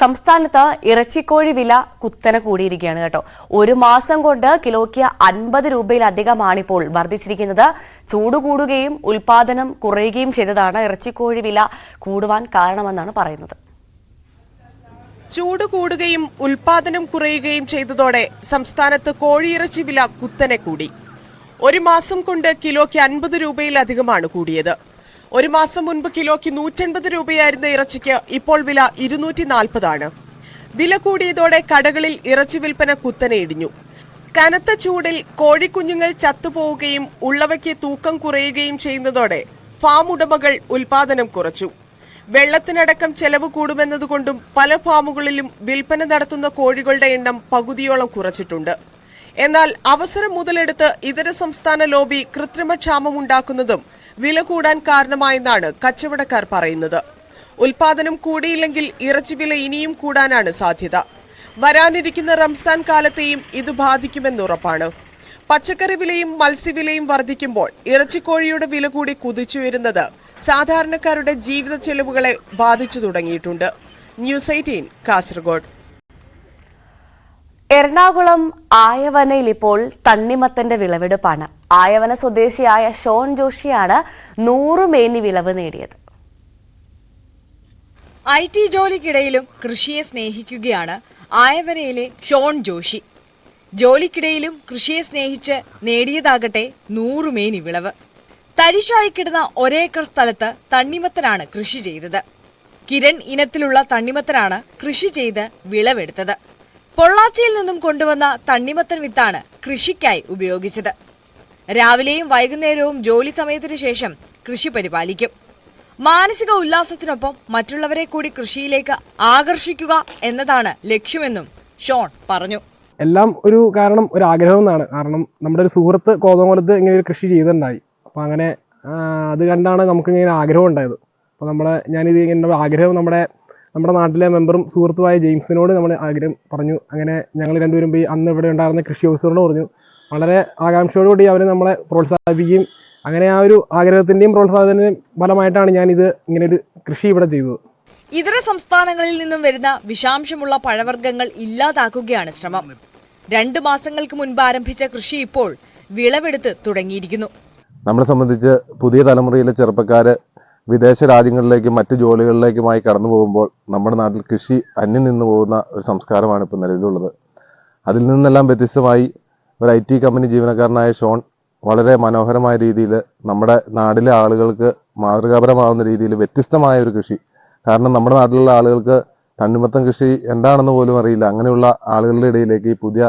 സംസ്ഥാനത്ത് ഇറച്ചിക്കോഴി വില കുത്തനെ കൂടിയിരിക്കുകയാണ് കേട്ടോ. ഒരു മാസം കൊണ്ട് കിലോയ്ക്ക് അൻപത് രൂപയിലധികമാണ് ഇപ്പോൾ വർദ്ധിച്ചിരിക്കുന്നത്. ചൂട് കൂടുകയും ഉൽപാദനം കുറയുകയും ചെയ്തതാണ് ഇറച്ചിക്കോഴി വില കൂടുവാൻ കാരണമെന്നാണ് പറയുന്നത്. ചൂട് കൂടുകയും ഉൽപാദനം കുറയുകയും ചെയ്തതോടെ സംസ്ഥാനത്ത് കോഴിയിറച്ചി വില കുത്തനെ കൂടി. ഒരു മാസം കൊണ്ട് കിലോയ്ക്ക് അൻപത് രൂപയിലധികമാണ് കൂടിയത്. ഒരു മാസം മുൻപ് കിലോയ്ക്ക് നൂറ്റൻപത് രൂപയായിരുന്ന ഇറച്ചിക്ക് ഇപ്പോൾ വില ഇരുന്നൂറ്റി നാൽപ്പതാണ് വില കൂടിയതോടെ കടകളിൽ ഇറച്ചി വിൽപ്പന കുത്തനെ ഇടിഞ്ഞു. കനത്ത ചൂടിൽ കോഴിക്കുഞ്ഞുങ്ങൾ ചത്തുപോവുകയും ഉള്ളവയ്ക്ക് തൂക്കം കുറയുകയും ചെയ്യുന്നതോടെ ഫാം ഉടമകൾ ഉൽപാദനം കുറച്ചു. വെള്ളത്തിനടക്കം ചെലവ് കൂടുമെന്നതുകൊണ്ടും പല ഫാമുകളിലും വിൽപ്പന നടത്തുന്ന കോഴികളുടെ എണ്ണം പകുതിയോളം കുറച്ചിട്ടുണ്ട്. എന്നാൽ അവസരം മുതലെടുത്ത് ഇതര സംസ്ഥാന ലോബി കൃത്രിമക്ഷാമം ഉണ്ടാക്കുന്നതും വില കൂടാൻ കാരണമായെന്നാണ് കച്ചവടക്കാർ പറയുന്നത്. ഉൽപാദനം കൂടിയില്ലെങ്കിൽ ഇറച്ചി വില ഇനിയും കൂടാനാണ് സാധ്യത. വരാനിരിക്കുന്ന റംസാൻ കാലത്തെയും ഇത് ബാധിക്കുമെന്നുറപ്പാണ്. പച്ചക്കറി വിലയും മത്സ്യവിലയും വർദ്ധിക്കുമ്പോൾ ഇറച്ചിക്കോഴിയുടെ വില കൂടി കുതിച്ചുയരുന്നത് സാധാരണക്കാരുടെ ജീവിത ചെലവുകളെ ബാധിച്ചു തുടങ്ങിയിട്ടുണ്ട്. News eighteen Kasaragod. എറണാകുളം ആയവനയിൽ ഇപ്പോൾ തണ്ണിമത്തന്റെ വിളവെടുപ്പാണ്. ആയവന സ്വദേശിയായ ഷോൺ ജോഷിയാണ് നൂറ് മേനി വിളവ് നേടിയത്. ഐ ടി ജോലിക്കിടയിലും കൃഷിയെ സ്നേഹിക്കുകയാണ് ആയവനയിലെ ഷോൺ ജോഷി. ജോലിക്കിടയിലും കൃഷിയെ സ്നേഹിച്ച് നേടിയതാകട്ടെ നൂറുമേനി വിളവ്. തരിശായി കിടന്ന ഒരേക്കർ സ്ഥലത്ത് തണ്ണിമത്തനാണ് കൃഷി ചെയ്തത്. കിരൺ ഇനത്തിലുള്ള തണ്ണിമത്തനാണ് കൃഷി ചെയ്ത് വിളവെടുത്തത്. പൊള്ളാച്ചിയിൽ നിന്നും കൊണ്ടുവന്ന തണ്ണിമത്തൻ വിത്താണ് കൃഷിക്കായി ഉപയോഗിച്ചത്. രാവിലെയും വൈകുന്നേരവും ജോലി സമയത്തിന് ശേഷം കൃഷി പരിപാലിക്കും. മാനസിക ഉല്ലാസത്തിനൊപ്പം മറ്റുള്ളവരെ കൂടി കൃഷിയിലേക്ക് ആകർഷിക്കുക എന്നതാണ് ലക്ഷ്യമെന്നും ഷോൺ പറഞ്ഞു. എല്ലാം ഒരു കാരണം ഒരു ആഗ്രഹം എന്നാണ്. കാരണം നമ്മുടെ ഒരു സുഹൃത്ത് കോതമംഗലത്ത് ഇങ്ങനെ ഒരു കൃഷി ചെയ്തിട്ടുണ്ടായി. അപ്പോൾ അങ്ങനെ അത് കണ്ടാണ് നമുക്ക് ഇങ്ങനെ ആഗ്രഹം ഉണ്ടായത്. അപ്പോൾ നമ്മളെ ഞാനിത് ഇങ്ങനെ ആഗ്രഹം നമ്മുടെ നമ്മുടെ നാട്ടിലെ മെമ്പറും സുഹൃത്തുമായ ജെയിംസിനോട് നമ്മൾ ആഗ്രഹം പറഞ്ഞു. അങ്ങനെ ഞങ്ങൾ രണ്ടുപേരും പോയി അന്ന് ഇവിടെ ഉണ്ടായിരുന്ന കൃഷി ഓഫീസറോട് പറഞ്ഞു. വളരെ ആകാംക്ഷയോടുകൂടി അവർ നമ്മളെ പ്രോത്സാഹിപ്പിക്കുകയും അങ്ങനെ ആ ഒരു ആഗ്രഹത്തിന്റെയും പ്രോത്സാഹനത്തിന്റെയും ഫലമായിട്ടാണ് ഞാനിത് ഇങ്ങനെ ഒരു കൃഷി ഇവിടെ ചെയ്തത്. ഇതര സംസ്ഥാനങ്ങളിൽ നിന്നും വരുന്ന വിഷാംശമുള്ള പഴവർഗങ്ങൾ ഇല്ലാതാക്കുകയാണ് ശ്രമം. രണ്ട് മാസങ്ങൾക്ക് മുൻപ് ആരംഭിച്ച കൃഷി ഇപ്പോൾ വിളവെടുത്ത് തുടങ്ങിയിരിക്കുന്നു. നമ്മളെ സംബന്ധിച്ച് പുതിയ തലമുറയിലെ ചെറുപ്പക്കാർ വിദേശ രാജ്യങ്ങളിലേക്കും മറ്റ് ജോലികളിലേക്കുമായി കടന്നു പോകുമ്പോൾ നമ്മുടെ നാട്ടിൽ കൃഷി അന്യം നിന്ന് പോകുന്ന ഒരു സംസ്കാരമാണ് ഇപ്പോൾ നിലവിലുള്ളത്. അതിൽ നിന്നെല്ലാം വ്യത്യസ്തമായി ഒരു ഐ ടി കമ്പനി ജീവനക്കാരനായ ഷോൺ വളരെ മനോഹരമായ രീതിയിൽ നമ്മുടെ നാട്ടിലെ ആളുകൾക്ക് മാതൃകാപരമാവുന്ന രീതിയിൽ വ്യത്യസ്തമായ ഒരു കൃഷി. കാരണം നമ്മുടെ നാട്ടിലുള്ള ആളുകൾക്ക് തണ്ണിമത്തം കൃഷി എന്താണെന്ന് പോലും അറിയില്ല. അങ്ങനെയുള്ള ആളുകളുടെ ഇടയിലേക്ക് ഈ പുതിയ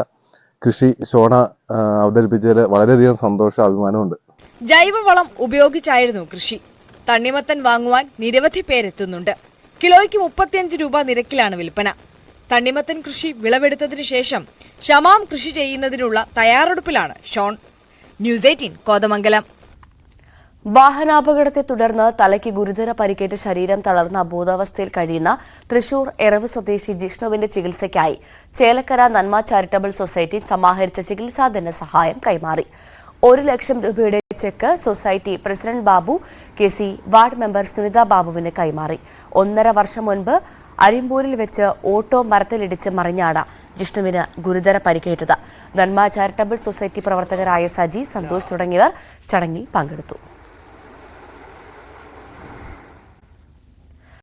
കൃഷി ഷോണ അവതരിപ്പിച്ചതിൽ വളരെയധികം സന്തോഷം അഭിമാനമുണ്ട്. ജൈവവളം ഉപയോഗിച്ചായിരുന്നു കൃഷി. തണ്ണിമത്തൻ വാങ്ങുവാൻ നിരവധി പേരെത്തുന്നുണ്ട്. കിലോയ്ക്ക് മുപ്പത്തിയഞ്ച് രൂപ നിരക്കിലാണ് വിൽപ്പന. തണ്ണിമത്തൻ കൃഷി വിളവെടുത്തതിനു ശേഷം ഷമാം കൃഷി ചെയ്യുന്നതിനുള്ള തയ്യാറെടുപ്പിലാണ് ഷോൺ. News eighteen Kothamangalam. വാഹനാപകടത്തെ തുടർന്ന് തലയ്ക്ക് ഗുരുതര പരിക്കേറ്റ് ശരീരം തളർന്ന അബോധാവസ്ഥയിൽ കഴിയുന്ന തൃശൂർ എറവ് സ്വദേശി ജിഷ്ണുവിന്റെ ചികിത്സയ്ക്കായി ചേലക്കര നന്മ ചാരിറ്റബിൾ സൊസൈറ്റി സമാഹരിച്ച ചികിത്സാ ധനസഹായം കൈമാറി. ഒരു ലക്ഷം രൂപയുടെ cheque society president Babu K C ward member Sunitha ബാബുവിന് കൈമാറി. ഒന്നര വർഷം മുൻപ് അരിമ്പൂരിൽ വെച്ച് ഓട്ടോ മരത്തിലിടിച്ച് മറിഞ്ഞാണ് ജിഷ്ണുവിന് ഗുരുതര പരിക്കേറ്റത്. നന്മ ചാരിറ്റബിൾ സൊസൈറ്റി പ്രവർത്തകരായ സജി സന്തോഷ് തുടങ്ങിയവർ ചടങ്ങിൽ പങ്കെടുത്തു.